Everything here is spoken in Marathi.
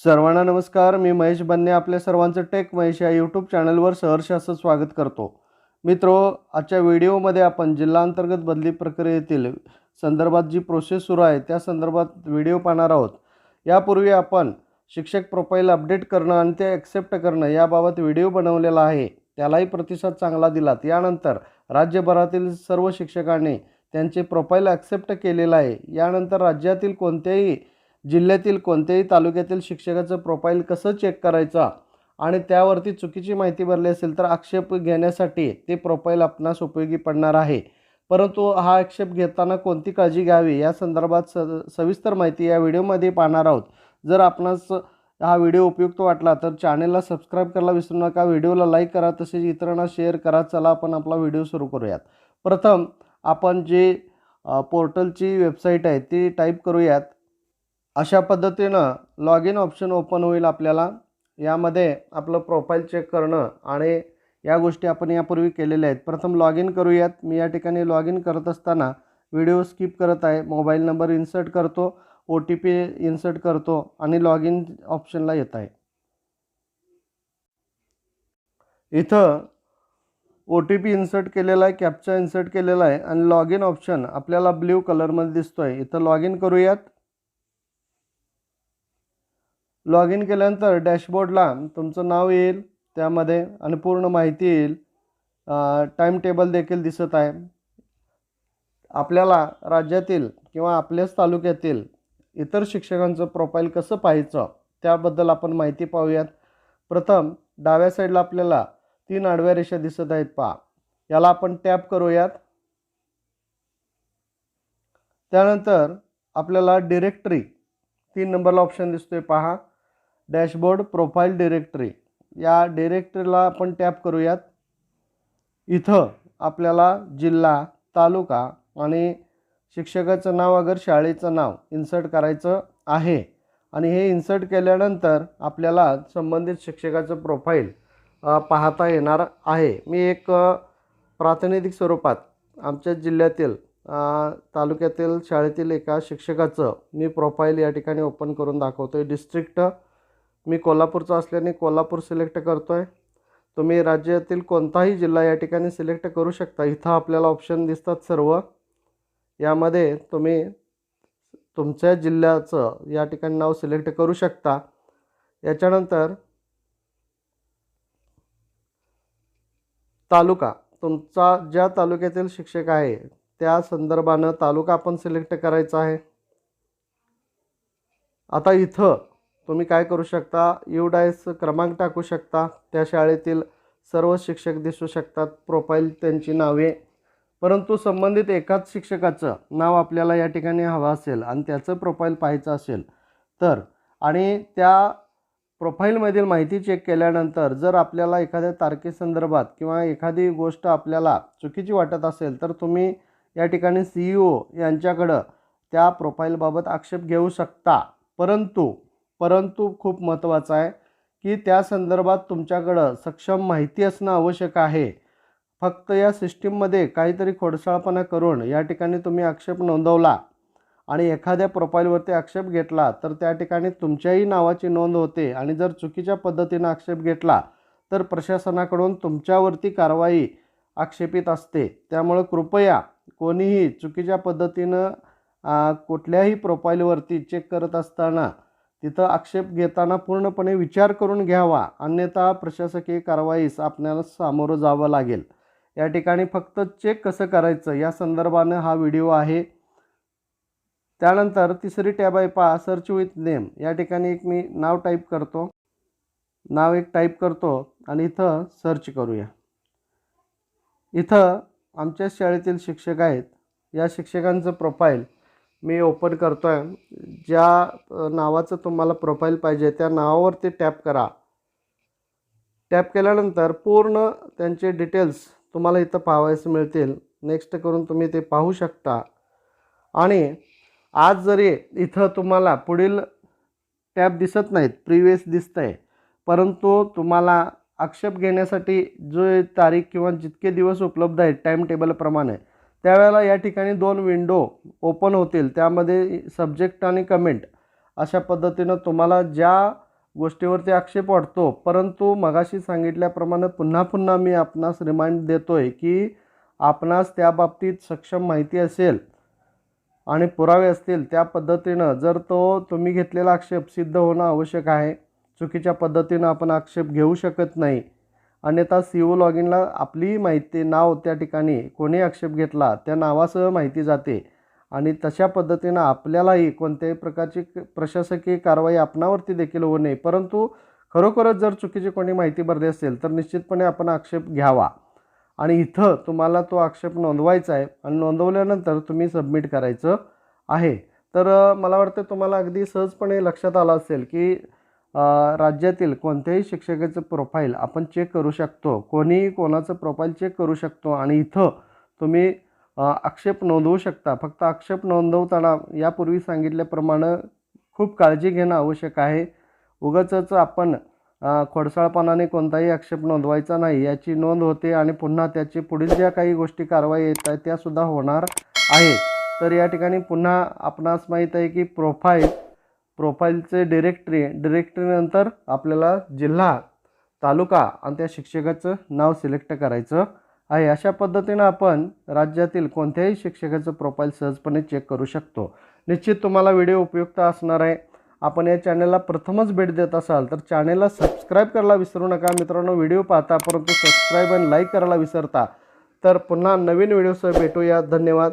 सर्वांना नमस्कार. मी महेश बन्ने आपल्या सर्वांचं टेक महेश या यूट्यूब चॅनलवर सहर्ष असं स्वागत करतो. मित्रो आजच्या व्हिडिओमध्ये आपण जिल्हा अंतर्गत बदली प्रक्रियेतील संदर्भात जी प्रोसेस सुरू आहे त्या संदर्भात व्हिडिओ पाहणार आहोत. यापूर्वी आपण शिक्षक प्रोफाईल अपडेट करणं आणि ते ॲक्सेप्ट करणं याबाबत व्हिडिओ बनवलेला आहे. त्यालाही प्रतिसाद चांगला दिलात. यानंतर राज्यभरातील सर्व शिक्षकांनी त्यांचे प्रोफाईल ॲक्सेप्ट केलेलं आहे. यानंतर राज्यातील कोणत्याही जिल्ह्यातील कोणत्याही तालुक्यातील शिक्षकाचं प्रोफाईल कसं चेक करायचा आणि त्यावरती चुकीची माहिती भरली असेल तर आक्षेप घेण्यासाठी ते प्रोफाईल आपणास उपयोगी पडणार आहे. परंतु हा आक्षेप घेताना कोणती काळजी घ्यावी या संदर्भात स सविस्तर माहिती या व्हिडिओमध्ये पाहणार आहोत. जर आपणास हा व्हिडिओ उपयुक्त वाटला तर चॅनेलला सबस्क्राईब करायला विसरू नका व्हिडिओला लाईक करा तसेच इतरांना शेअर करा. चला आपण आपला व्हिडिओ सुरू करूयात. प्रथम आपण जे पोर्टलची वेबसाईट आहे ती टाईप करूयात. अशा पद्धतीनं लॉग इन ऑप्शन ओपन होईल आपल्याला. यामध्ये आपलं प्रोफाईल चेक करणं आणि या गोष्टी आपण यापूर्वी केलेल्या आहेत. प्रथम लॉग इन करूयात. मी या ठिकाणी लॉग इन करत असताना व्हिडिओ स्किप करत आहे. मोबाईल नंबर इन्सर्ट करतो. ओ टी पी इन्सर्ट करतो आणि लॉग इन ऑप्शनला येत आहे. इथं ओ टी पी इन्सर्ट केलेला आहे कॅप्चा इन्सर्ट केलेला आहे आणि लॉग इन ऑप्शन आपल्याला ब्ल्यू कलरमध्ये दिसतो आहे इथं लॉग इन करूयात. लॉग इन केल्यानंतर डॅशबोर्डला तुमचं नाव येईल त्यामध्ये आणि पूर्ण माहिती येईल. टाईम टेबल देखील दिसत आहे. आपल्याला राज्यातील किंवा आपल्याच तालुक्यातील इतर शिक्षकांचं प्रोफाईल कसं पाहायचं त्याबद्दल आपण माहिती पाहूयात. प्रथम डाव्या साईडला आपल्याला तीन आडव्या रेषा दिसत आहेत पहा. याला आपण टॅप करूयात. त्यानंतर आपल्याला डिरेक्टरी तीन नंबरला ऑप्शन दिसतोय पहा. Dashboard profile directory. या डिरेक्टरीला आपण टॅप करूयात. इथं आपल्याला जिल्हा तालुका आणि शिक्षकाचं नाव अगर शाळेचं नाव इन्सर्ट करायचं आहे. आणि हे इन्सर्ट केल्यानंतर आपल्याला संबंधित शिक्षकाचं प्रोफाईल पाहता येणार आहे. मी एक प्रातिनिधिक स्वरूपात आमच्या जिल्ह्यातील तालुक्यातील शाळेतील एका शिक्षकाचं मी प्रोफाईल या ठिकाणी ओपन करून दाखवतो आहे डिस्ट्रिक्ट मी कोल्हापूरचा असल्याने कोल्हापूर सिलेक्ट करतो आहे तुम्ही राज्यातील कोणताही जिल्हा या ठिकाणी सिलेक्ट करू शकता. इथं आपल्याला ऑप्शन दिसतात सर्व. यामध्ये तुम्ही तुमच्या जिल्ह्याचं या ठिकाणी नाव सिलेक्ट करू शकता. याच्यानंतर तालुका. तुमचा ज्या तालुक्यातील शिक्षक आहे त्या संदर्भानं तालुका आपण सिलेक्ट करायचा आहे. आता इथं तुम्ही काय करू शकता? यू डायस क्रमांक टाकू शकता. त्या शाळेतील सर्व शिक्षक दिसू शकतात. प्रोफाईल त्यांची नावे. परंतु संबंधित एकाच शिक्षकाचं नाव आपल्याला या ठिकाणी हवं असेल आणि त्याचं प्रोफाईल पाहायचं असेल तर. आणि त्या प्रोफाईलमधील माहिती चेक केल्यानंतर जर आपल्याला एखाद्या तारखेसंदर्भात किंवा एखादी गोष्ट आपल्याला चुकीची वाटत असेल तर तुम्ही या ठिकाणी सी ई ओ यांच्याकडं त्या प्रोफाईलबाबत आक्षेप घेऊ शकता. परंतु परंतु खूप महत्त्वाचं आहे की त्या संदर्भात तुमच्याकडं सक्षम माहिती असणं आवश्यक आहे. फक्त या सिस्टीममध्ये काहीतरी खोडसाळपणा करून या ठिकाणी तुम्ही आक्षेप नोंदवला आणि एखाद्या प्रोफाईलवरती आक्षेप घेतला तर त्या ठिकाणी तुमच्याही नावाची नोंद होते आणि जर चुकीच्या पद्धतीनं आक्षेप घेतला तर प्रशासनाकडून तुमच्यावरती कारवाई आक्षेपित असते. त्यामुळं कृपया कोणीही चुकीच्या पद्धतीनं कुठल्याही प्रोफाईलवरती चेक करत असताना तिथं आक्षेप घेताना पूर्णपणे विचार करून घ्यावा. अन्यथा प्रशासकीय कारवाईस आपल्याला सामोरं जावं लागेल. या ठिकाणी फक्त चेक कसं करायचं? या संदर्भानं हा व्हिडिओ आहे. त्यानंतर तिसरी टॅब आहे पहा सर्च विथ नेम या ठिकाणी एक मी नाव टाईप करतो. नाव एक टाईप करतो आणि इथं सर्च करूया. इथं आमच्या शाळेतील शिक्षक आहेत. या शिक्षकांचं प्रोफाईल मी ओपन करतो आहे ज्या नावाचं तुम्हाला प्रोफाईल पाहिजे त्या नावावरती टॅप करा. टॅप केल्यानंतर पूर्ण त्यांचे डिटेल्स तुम्हाला इथं पाहावयास मिळतील. नेक्स्ट करून तुम्ही ते पाहू शकता. आणि आज जरी इथं तुम्हाला पुढील टॅब दिसत नाहीत प्रिवियस दिसत आहे परंतु तुम्हाला आक्षेप घेण्यासाठी जो तारीख किंवा जितके दिवस उपलब्ध आहेत टाईम टेबलप्रमाणे त्यावेळेला या ठिकाणी दोन विंडो ओपन होतील. त्यामध्ये सब्जेक्ट आणि कमेंट अशा पद्धतीनं तुम्हाला ज्या गोष्टीवरती आक्षेप वाटतो परंतु मगाशी सांगितल्याप्रमाणे पुन्हा पुन्हा मी आपणास रिमाइंड देतो आहे की आपणास त्या बाबतीत सक्षम माहिती असेल आणि पुरावे असतील त्या पद्धतीनं जर तो तुम्ही घेतलेला आक्षेप सिद्ध होणं आवश्यक आहे. चुकीच्या पद्धतीनं आपण आक्षेप घेऊ शकत नाही. अन्यथा सी ओ लॉगिनला आपली माहिती नाव त्या ठिकाणी कोणी आक्षेप घेतला त्या नावासह माहिती जाते. आणि तशा पद्धतीनं आपल्यालाही कोणत्याही प्रकारची क- प्रशासकीय कारवाई आपणावरती देखील होऊ नये. परंतु खरोखरच जर चुकीची कोणी माहिती भरली असेल तर निश्चितपणे आपण आक्षेप घ्यावा. आणि इथं तुम्हाला तो आक्षेप नोंदवायचा आहे आणि नोंदवल्यानंतर तुम्ही सबमिट करायचं आहे. तर मला वाटतं तुम्हाला अगदी सहजपणे लक्षात आलं असेल की राज्यातील कोणत्याही शिक्षकाचं प्रोफाईल आपण चेक करू शकतो. कोणीही कोणाचं प्रोफाईल चेक करू शकतो आणि इथं तुम्ही आक्षेप नोंदवू शकता. फक्त आक्षेप नोंदवताना यापूर्वी सांगितल्याप्रमाणे खूप काळजी घेणं आवश्यक आहे. उगाचच आपण खोडसाळपणाने कोणताही आक्षेप नोंदवायचा नाही. याची नोंद होते आणि पुन्हा त्याची पुढील ज्या काही गोष्टी कारवाई येत आहेत त्यासुद्धा होणार आहे. तर या ठिकाणी पुन्हा आपणास माहीत आहे की प्रोफाईल प्रोफाईलचे डिरेक्टरी डिरेक्टरीनंतर आपल्याला जिल्हा तालुका आणि त्या शिक्षकाचं नाव सिलेक्ट करायचं आहे. अशा पद्धतीनं आपण राज्यातील कोणत्याही शिक्षकाचं प्रोफाईल सहजपणे चेक करू शकतो. निश्चित तुम्हाला व्हिडिओ उपयुक्त असणार आहे. आपण या चॅनलला प्रथमच भेट देत असाल तर चॅनलला सबस्क्राईब करायला विसरू नका. मित्रांनो व्हिडिओ पाहता परंतु सबस्क्राईब आणि लाईक करायला विसरता. तर पुन्हा नवीन व्हिडिओसह भेटूया. धन्यवाद.